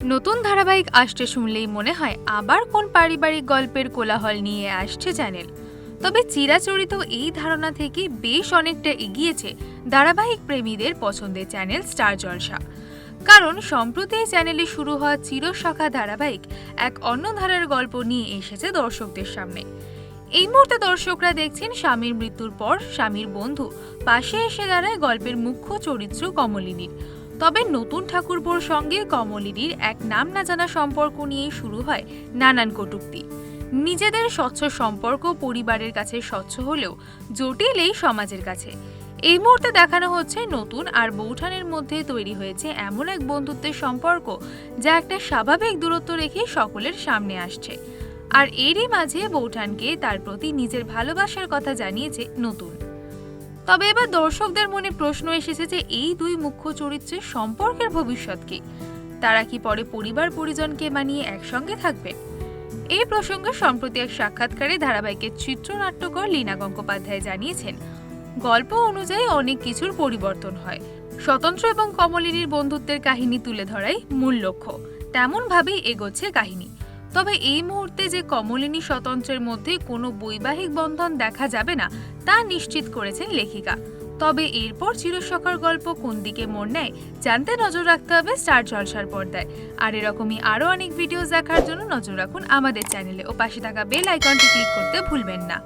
নতুন ধারাবাহিক আসছে শুনলেই মনে হয় আবার কোন পারিবারিক গল্পের কোলাহল নিয়ে আসছে চ্যানেল। তবে চিরাচরিত এই ধারণা থেকে বেশ অনেকটা এগিয়েছে ধারাবাহিক প্রেমীদের পছন্দের চ্যানেল স্টার জলসা। কারণ সম্প্রতি এই চ্যানেলে শুরু হওয়া চিরসখা ধারাবাহিক এক অন্য ধারার গল্প নিয়ে এসেছে দর্শকদের সামনে। এই মুহূর্তে দর্শকরা দেখছেন স্বামীর মৃত্যুর পর স্বামীর বন্ধু পাশে এসে দাঁড়ায় গল্পের মুখ্য চরিত্র কমলিনীর। তবে নতুন ঠাকুরপোর সঙ্গে কমলিনীর এক নাম না জানা সম্পর্ক নিয়ে শুরু হয় নানান কটূক্তি। নিজেদের স্বচ্ছ সম্পর্ক পরিবারের কাছে স্বচ্ছ হলেও জটিল এই সমাজের কাছে। এই মুহূর্তে দেখানো হচ্ছে নতুন আর বৌঠানের মধ্যে তৈরি হয়েছে এমন এক বন্ধুত্বের সম্পর্ক যা একটা স্বাভাবিক দূরত্ব রেখে সকলের সামনে আসছে। আর এরই মাঝে বৌঠানকে তার প্রতি নিজের ভালোবাসার কথা জানিয়েছে নতুন। তবে এবার দর্শকদের মনে প্রশ্ন এসেছে যে এই দুই মুখ্য চরিত্রের সম্পর্কের ভবিষ্যৎ কি? তারা কি পরে পরিবার পরিজনকে মানিয়ে একসঙ্গে থাকবে? এই প্রসঙ্গে সম্প্রতি এক সাক্ষাৎকারে ধারাবাহিকের চিত্রনাট্যকর লীনা গঙ্গোপাধ্যায় জানিয়েছেন, গল্প অনুযায়ী অনেক কিছুর পরিবর্তন হয়। স্বতন্ত্র এবং কমলিনীর বন্ধুত্বের কাহিনী তুলে ধরাই মূল লক্ষ্য। তেমনভাবেই এগোচ্ছে কাহিনী। তবে এই মুহূর্তে যে কমলিনী স্বতন্ত্রের মধ্যে কোনো বৈবাহিক বন্ধন দেখা যাবে না, তা নিশ্চিত করেছেন লেখিকা। তবে এরপর চিরসখার গল্প কোন দিকে মোড় নেয়, জানতে নজর রাখতে হবে স্টার জলসার পর্দায়। আর এরকমই আরও অনেক ভিডিওস দেখার জন্য নজর রাখুন আমাদের চ্যানেলে ও পাশে থাকা বেল আইকনটি ক্লিক করতে ভুলবেন না।